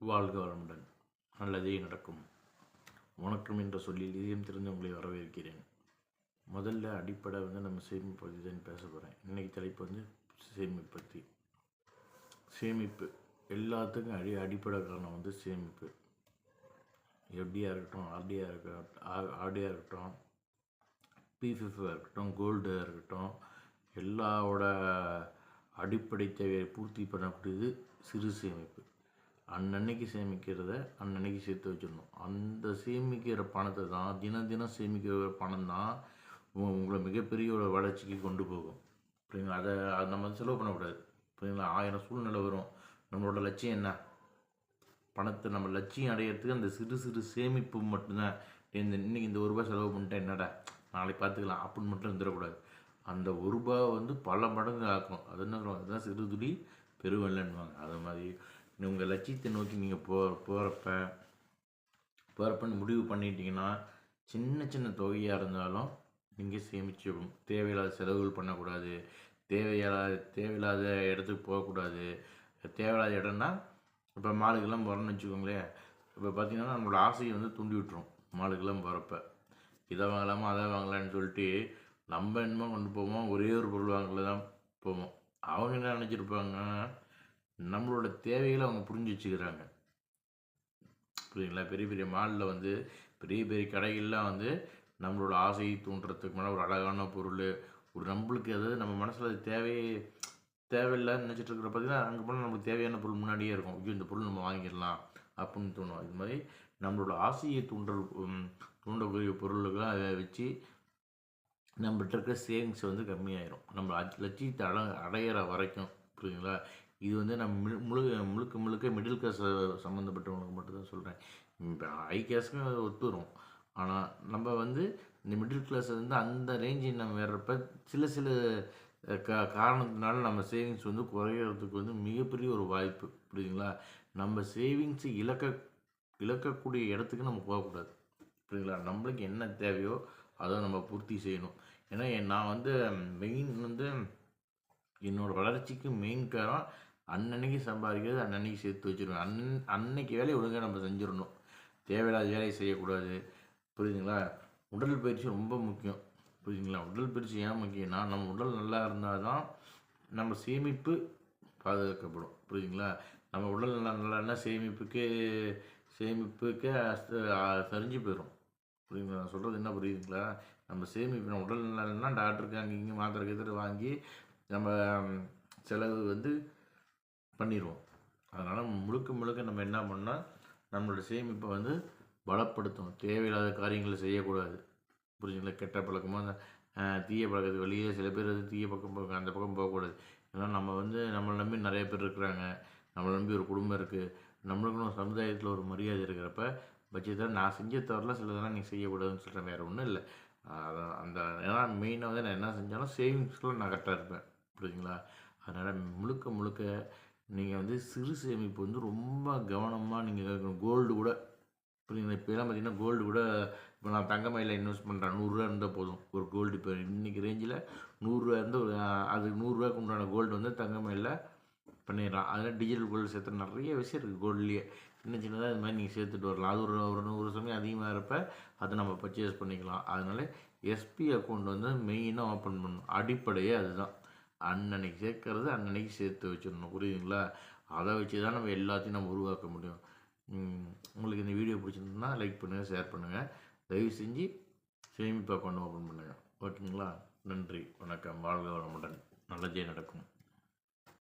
வாழ்க வளமுடன். நல்லதே நடக்கும். வணக்கம் என்ற சொல்லில் இதயம் தெரிந்து உங்களை வரவேற்கிறேன். முதல்ல அடிப்படை வந்து நம்ம சேமிப்பு பற்றி தான் பேச போகிறேன் இன்றைக்கி தலைப்பு வந்து சேமிப்பு பற்றி சேமிப்பு. எல்லாத்துக்கும் அடி அடிப்படை காரணம் வந்து சேமிப்பு. எஃப்டியாக இருக்கட்டும் ஆர்டியாக இருக்கட்டும் ஆர்டியாக இருக்கட்டும் பிஃபிஃபாக இருக்கட்டும் கோல்டாக இருக்கட்டும் எல்லாவோட அடிப்படை தேவையை பூர்த்தி பண்ணக்கூடியது சிறு சேமிப்பு. அன்னன்னைக்கு சேமிக்கிறத அன்னன்னைக்கு சேர்த்து வச்சிடணும். அந்த சேமிக்கிற பணத்தை தான் தினம் தினம் சேமிக்கிற பணம் தான் உ- உங்களை மிகப்பெரிய ஒரு வளர்ச்சிக்கு கொண்டு போகும். புரியுங்களா அதை அதை நம்ம செலவு பண்ணக்கூடாது. புரியுங்களா ஆயிரம் சூழ்நிலை வரும். நம்மளோட லட்சியம் என்ன? பணத்தை நம்ம லட்சியம் அடையிறதுக்கு அந்த சிறு சிறு சேமிப்பு மட்டும்தான். இந்த இன்றைக்கி இந்த ஒரு ரூபாய் செலவு பண்ணிட்டேன் என்னடா? நாளைக்கு பார்த்துக்கலாம். அப்படின்னு மட்டும் இருந்துடக்கூடாது. அந்த ஒரு ரூபாய் வந்து பல மடங்கு ஆக்கும். அது என்ன அதுதான் சிறு துளி பெருவெள்ளன்னுவாங்க. அது மாதிரி உங்கள் லட்சியத்தை நோக்கி நீங்கள் போ போகிறப்ப போகிறப்ப முடிவு பண்ணிட்டீங்கன்னா சின்ன சின்ன தொகையாக இருந்தாலும் நீங்கள் சேமிச்சு தேவையில்லாத செலவுகள் பண்ணக்கூடாது. தேவையில்லாத தேவையில்லாத இடத்துக்கு போகக்கூடாது. தேவையில்லாத இடம்னா இப்போ மாலுக்கெல்லாம் போகிறோன்னு வச்சுக்கோங்களேன். இப்போ பார்த்தீங்கன்னா நம்மளோட ஆசையை வந்து தூண்டி விட்டுரும் மாலுக்கெல்லாம் போகிறப்ப இதை வாங்கலாமா அதை வாங்கலான்னு சொல்லிட்டு நம்ம என்னமோ கொண்டு போவோம். ஒரே ஒரு பொருள் வாங்கல தான் போவோம். அவங்க என்ன நினச்சிருப்பாங்கன்னா நம்மளோட தேவைகளை அவங்க புரிஞ்சு வச்சுக்கிறாங்க. புரியுங்களா பெரிய பெரிய மாலில் வந்து பெரிய பெரிய கடைகள்லாம் வந்து நம்மளோட ஆசையை தூண்டுறதுக்கு மேலே ஒரு அழகான பொருள் ஒரு நம்மளுக்கு அதாவது நம்ம மனசில் அது தேவையே தேவையில்லைன்னு நினச்சிட்டு இருக்கிற பார்த்தீங்கன்னா அங்கே போனால் நம்மளுக்கு தேவையான பொருள் முன்னாடியே இருக்கும். ஐயோ இந்த பொருள் நம்ம வாங்கிடலாம் அப்படின்னு தோணும். இது மாதிரி நம்மளோட ஆசையை தூண்டுற தூண்டக்கூடிய பொருளுக்கெல்லாம் அதை வச்சு நம்மகிட்ட இருக்கிற சேவிங்ஸ் வந்து கம்மியாயிரும். நம்ம லட்சியத்தை அட அடையிற வரைக்கும். புரியுங்களா இது வந்து நான் முழு முழு- முழுக்க முழுக்க மிடில் கிளாஸ் சம்மந்தப்பட்டவங்களுக்கு மட்டும்தான் சொல்கிறேன் இப்போ ஹை கிளாஸ்க்கும் அது ஒத்து வரும் ஆனால் நம்ம வந்து இந்த மிடில் கிளாஸ் வந்து அந்த ரேஞ்சில் நம்ம வர்றப்ப சில சில க கா காரணத்தினால நம்ம சேவிங்ஸ் வந்து குறையிறதுக்கு வந்து மிகப்பெரிய ஒரு வாய்ப்பு. புரியுதுங்களா? நம்ம சேவிங்ஸை இழக்க இழக்கக்கூடிய இடத்துக்கு நம்ம போகக்கூடாது. புரியுதுங்களா? நம்மளுக்கு என்ன தேவையோ அதை நம்ம பூர்த்தி செய்யணும். ஏன்னா நான் வந்து மெயின் வந்து என்னோடய வளர்ச்சிக்கு மெயின் காரணம் அன்னன்னைக்கு சம்பாதிக்கிறது அன்னன்னைக்கு சேர்த்து வச்சுருவேன் அன் அன்னைக்கு வேலையை ஒழுங்காக நம்ம செஞ்சிடணும். தேவையில்லாத வேலையை செய்யக்கூடாது. புரியுதுங்களா? உடல் பயிற்சி ரொம்ப முக்கியம். புரியுதுங்களா? உடல் பயிற்சி ஏன் முக்கியம்னா நம்ம உடல் நல்லா இருந்தால் தான் நம்ம சேமிப்பு பாதுகாக்கப்படும். புரியுதுங்களா? நம்ம உடல் நல்லா நல்லான்னா சேமிப்புக்கு சேமிப்புக்கு சரிஞ்சு போயிடும் புரியுதுங்களா? நான் சொல்கிறது என்ன புரியுதுங்களா? நம்ம சேமிப்பு நம்ம உடல் நல்லா இல்லைன்னா டாக்டருக்கு அங்கே இங்கே மாத்திரை கீத்திரை வாங்கி நம்ம செலவு வந்து பண்ணிடுவோம் அதனால் முழுக்க முழுக்க நம்ம என்ன பண்ணால் நம்மளோட சேமிப்பை வந்து பலப்படுத்தணும் தேவையில்லாத காரியங்களை செய்யக்கூடாது. புரிஞ்சுங்களா? கெட்ட பழக்கமாக அந்த தீய பழக்கத்துக்கு வெளியே சில பேர் வந்து தீய பக்கம் போக அந்த பக்கம் போகக்கூடாது. ஏன்னா நம்ம வந்து நம்மளை நம்பி நிறைய பேர் இருக்கிறாங்க. நம்மளை நம்பி ஒரு குடும்பம் இருக்குது நம்மளுக்குன்னு ஒரு சமுதாயத்தில் ஒரு மரியாதை இருக்கிறப்ப பட்சத்தில் நான் செஞ்ச தவிரலாம் சிலதெல்லாம் நீ செய்யக்கூடாதுன்னு சொல்கிறேன் வேறு ஒன்றும் இல்லை. அதான் அந்த ஏன்னா மெயினாக வந்து நான் என்ன செஞ்சாலும் சேவிங்ஸ்க்குள்ள நான் கரெக்டாக இருப்பேன். புரியுதுங்களா அதனால் முழுக்க முழுக்க நீங்கள் வந்து சிறு சேமிப்பு வந்து ரொம்ப கவனமாக நீங்கள் கோல்டு கூட புரியுங்களா இப்போலாம் பார்த்தீங்கன்னா கோல்டு கூட இப்போ நான் தங்கமயில இன்வெஸ்ட் பண்ணுறேன் நூறுரூவா இருந்தால் போதும். ஒரு கோல்டு இப்போ இன்றைக்கி ரேஞ்சில் நூறுரூவா இருந்து ஒரு அது நூறுரூவாக்கு உண்டான கோல்டு வந்து தங்கமயில பண்ணிடலாம். அதில் டிஜிட்டல் கோல்டு சேர்த்து நிறைய விஷயம் இருக்குது கோல்ட்லேயே சின்ன சின்னதாக இது மாதிரி நீங்கள் சேர்த்துட்டு வரலாம். அது ஒரு ஒரு நூறு சமயம் அதிகமாக இருப்ப அதை நம்ம பர்ச்சேஸ் பண்ணிக்கலாம். அதனால எஸ்பி அக்கௌண்ட் வந்து மெயினாக ஓப்பன் பண்ணணும். அடிப்படையே அதுதான். அன்னன்னைக்கு சேர்க்கறது அன்னன்னைக்கு சேர்த்து வச்சிடணும். புரியுதுங்களா? அதை வச்சு தான் நம்ம எல்லாத்தையும் நம்ம உருவாக்க முடியும். உங்களுக்கு இந்த வீடியோ பிடிச்சிருந்ததுன்னா லைக் பண்ணுங்கள் ஷேர் பண்ணுங்கள் தயவு செஞ்சு சேமிப்பாக கொண்டு ஓப்பன் பண்ணுங்கள் ஓகேங்களா? நன்றி வணக்கம். வாழ்க வளமுடன். நல்லதே நடக்கும்.